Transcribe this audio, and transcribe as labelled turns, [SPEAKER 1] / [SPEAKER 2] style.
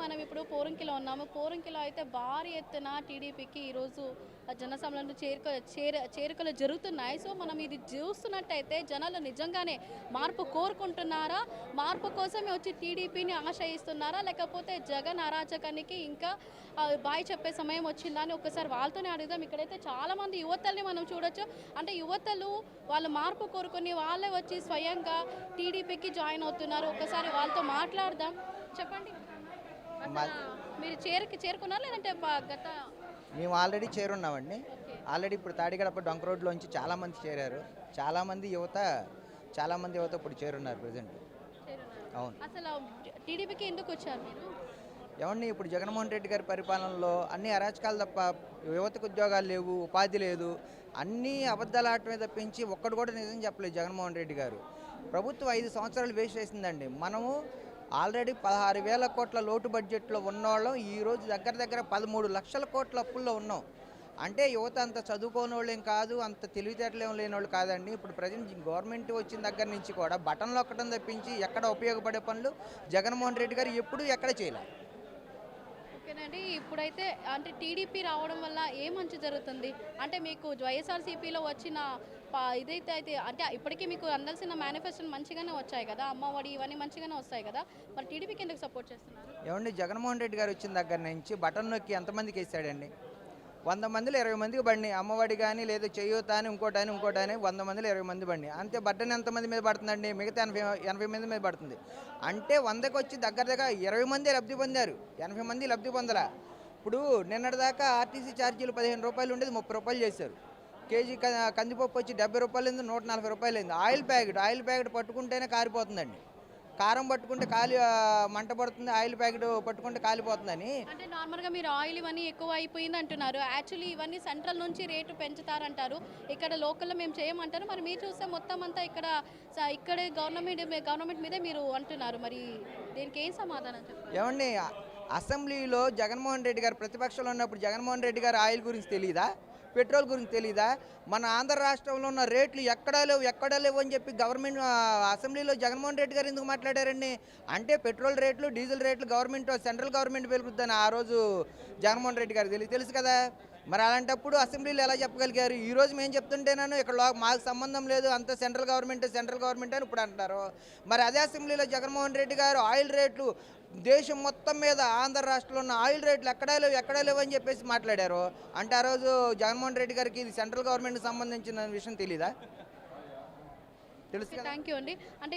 [SPEAKER 1] మనం ఇప్పుడు పోరంకిలో ఉన్నాము. పోరంకిలో అయితే భారీ ఎత్తున టీడీపీకి ఈరోజు జన చేరుక చేర చేరుకలు జరుగుతున్నాయి. సో మనం ఇది చూస్తున్నట్టయితే జనాలు నిజంగానే మార్పు కోరుకుంటున్నారా? మార్పు కోసమే వచ్చి టీడీపీని ఆశ్రయిస్తున్నారా? లేకపోతే జగన్ అరాచకానికి ఇంకా బాయ్ చెప్పే సమయం వచ్చిందా అని ఒకసారి వాళ్ళతోనే అడుగుదాం. ఇక్కడైతే చాలా మంది యువతల్ని మనం చూడొచ్చు. అంటే యువతలు వాళ్ళు మార్పు కోరుకొని వాళ్ళే వచ్చి స్వయంగా టీడీపీకి జాయిన్ అవుతున్నారు. ఒకసారి వాళ్ళతో మాట్లాడదాం. చెప్పండి. మీరు చేరుకు చేరుకున్నారా? లేదంటే గత
[SPEAKER 2] మేము ఆల్రెడీ చేరున్నామండి. ఆల్రెడీ ఇప్పుడు తాడిగడప డొంక రోడ్లోంచి చాలామంది చేరారు. చాలామంది యువత చాలామంది యువత ఇప్పుడు చేరున్నారు ప్రజెంట్. అవును.
[SPEAKER 1] అసలు టీడీపీకి ఎందుకు వచ్చారు మీరు?
[SPEAKER 2] ఏమండి ఇప్పుడు జగన్మోహన్ రెడ్డి గారి పరిపాలనలో అన్ని అరాచకాలు తప్ప యువతకు ఉద్యోగాలు లేవు ఉపాధి లేదు అన్నీ అబద్ధాలు ఆటమే తప్పించి ఒక్కడు కూడా నిజం చెప్పలేదు జగన్మోహన్ రెడ్డి గారు. ప్రభుత్వం ఐదు సంవత్సరాలు వేస్ట్ చేసిందండి. మనము ఆల్రెడీ పదహారు వేల కోట్ల లోటు బడ్జెట్లో ఉన్నవాళ్ళం ఈరోజు దగ్గర దగ్గర పదమూడు లక్షల కోట్ల అప్పుల్లో ఉన్నాం. అంటే యువత అంత చదువుకోని కాదు అంత తెలివితేటలు ఏం లేని వాళ్ళు కాదండి. ఇప్పుడు ప్రజెంట్ గవర్నమెంట్ వచ్చిన దగ్గర నుంచి కూడా బటన్లు ఒక్కటం తప్పించి ఎక్కడ ఉపయోగపడే పనులు జగన్మోహన్ రెడ్డి గారు ఎప్పుడూ ఎక్కడ చేయలేదు
[SPEAKER 1] ఓకేనండి. ఇప్పుడైతే అంటే టీడీపీ రావడం వల్ల ఏ మంచి జరుగుతుంది? అంటే మీకు వైఎస్ఆర్సీపీలో వచ్చిన ఇదైతే అయితే అంటే ఇప్పటికీ మీకు అందాల్సిన మేనిఫెస్టో మంచిగానే వచ్చాయి కదా? అమ్మఒడి ఇవన్నీ మంచిగానే వస్తాయి కదా? మరి టీడీపీకి ఎందుకు సపోర్ట్ చేస్తున్నారు?
[SPEAKER 2] ఏమండి జగన్మోహన్ రెడ్డి గారు వచ్చిన దగ్గర నుంచి బటన్ నొక్కి ఎంతమందికి వేసాడండి? వంద మందిలో ఇరవై మందికి బండి అమ్మఒడి కానీ లేదా చేయూత అని ఇంకోటి అని ఇంకోటి అని వంద మందిలో ఇరవై మంది బండి అంతే బటన్ ఎంతమంది మీద పడుతుందండి? మిగతా ఎనభై ఎనభై మంది మీద పడుతుంది. అంటే వందకు వచ్చి దగ్గర దగ్గర ఇరవై మంది లబ్ధి పొందారు. ఎనభై మంది లబ్ధి పొందలా. ఇప్పుడు నిన్నటిదాకా ఆర్టీసీ ఛార్జీలు పదిహేను రూపాయలు ఉండేది ముప్పై రూపాయలు చేశారు. కేజీ కందిపప్పు వచ్చి డెబ్బై రూపాయలు అయింది నూట నలభై రూపాయలు అయింది ఆయిల్ ప్యాకెట్ ఆయిల్ ప్యాకెట్ పట్టుకుంటేనే కారిపోతుందండి. కారం పట్టుకుంటే కాలి మంట పడుతుంది ఆయిల్ ప్యాకెట్ పట్టుకుంటే కాలిపోతుందని.
[SPEAKER 1] అంటే నార్మల్గా మీరు ఆయిల్ ఇవన్నీ ఎక్కువ అయిపోయింది అంటున్నారు. యాక్చువల్లీ ఇవన్నీ సెంట్రల్ నుంచి రేటు పెంచుతారంటారు. ఇక్కడ లోకల్లో మేము చేయమంటారు. మరి మీరు చూస్తే మొత్తం అంతా ఇక్కడ ఇక్కడే గవర్నమెంట్ గవర్నమెంట్ మీదే మీరు అంటున్నారు. మరి దీనికి ఏం సమాధానం
[SPEAKER 2] ఏమండి అసెంబ్లీలో జగన్మోహన్ రెడ్డి గారు ప్రతిపక్షంలో ఉన్నప్పుడు జగన్మోహన్ రెడ్డి గారు ఆయిల్ గురించి తెలియదా పెట్రోల్ గురించి తెలియదా మన ఆంధ్ర రాష్ట్రంలో ఉన్న రేట్లు ఎక్కడా లేవు ఎక్కడా లేవు అని చెప్పి గవర్నమెంట్ అసెంబ్లీలో జగన్మోహన్ రెడ్డి గారు ఎందుకు మాట్లాడారండి? అంటే పెట్రోల్ రేట్లు డీజిల్ రేట్లు గవర్నమెంట్ సెంట్రల్ గవర్నమెంట్ పెరుగుద్దని ఆ రోజు జగన్మోహన్ రెడ్డి గారు తెలియదు తెలుసు కదా? మరి అలాంటప్పుడు అసెంబ్లీలో ఎలా చెప్పగలిగారు? ఈ రోజు మేము చెప్తుంటేనాను ఇక్కడ మాకు సంబంధం లేదు అంత సెంట్రల్ గవర్నమెంట్ సెంట్రల్ గవర్నమెంట్ అని ఇప్పుడు అంటారు మరి అదే అసెంబ్లీలో జగన్మోహన్ రెడ్డి గారు ఆయిల్ రేట్లు దేశం మొత్తం మీద ఆంధ్ర రాష్ట్రంలో ఉన్న ఆయిల్ రేట్లు ఎక్కడా లేవు ఎక్కడా లేవు అని చెప్పేసి మాట్లాడారు. అంటే ఆ రోజు జగన్మోహన్ రెడ్డి గారికి ఇది సెంట్రల్ గవర్నమెంట్కి సంబంధించిన విషయం తెలీదా? తెలుసు
[SPEAKER 1] థ్యాంక్ యూ అండి. అంటే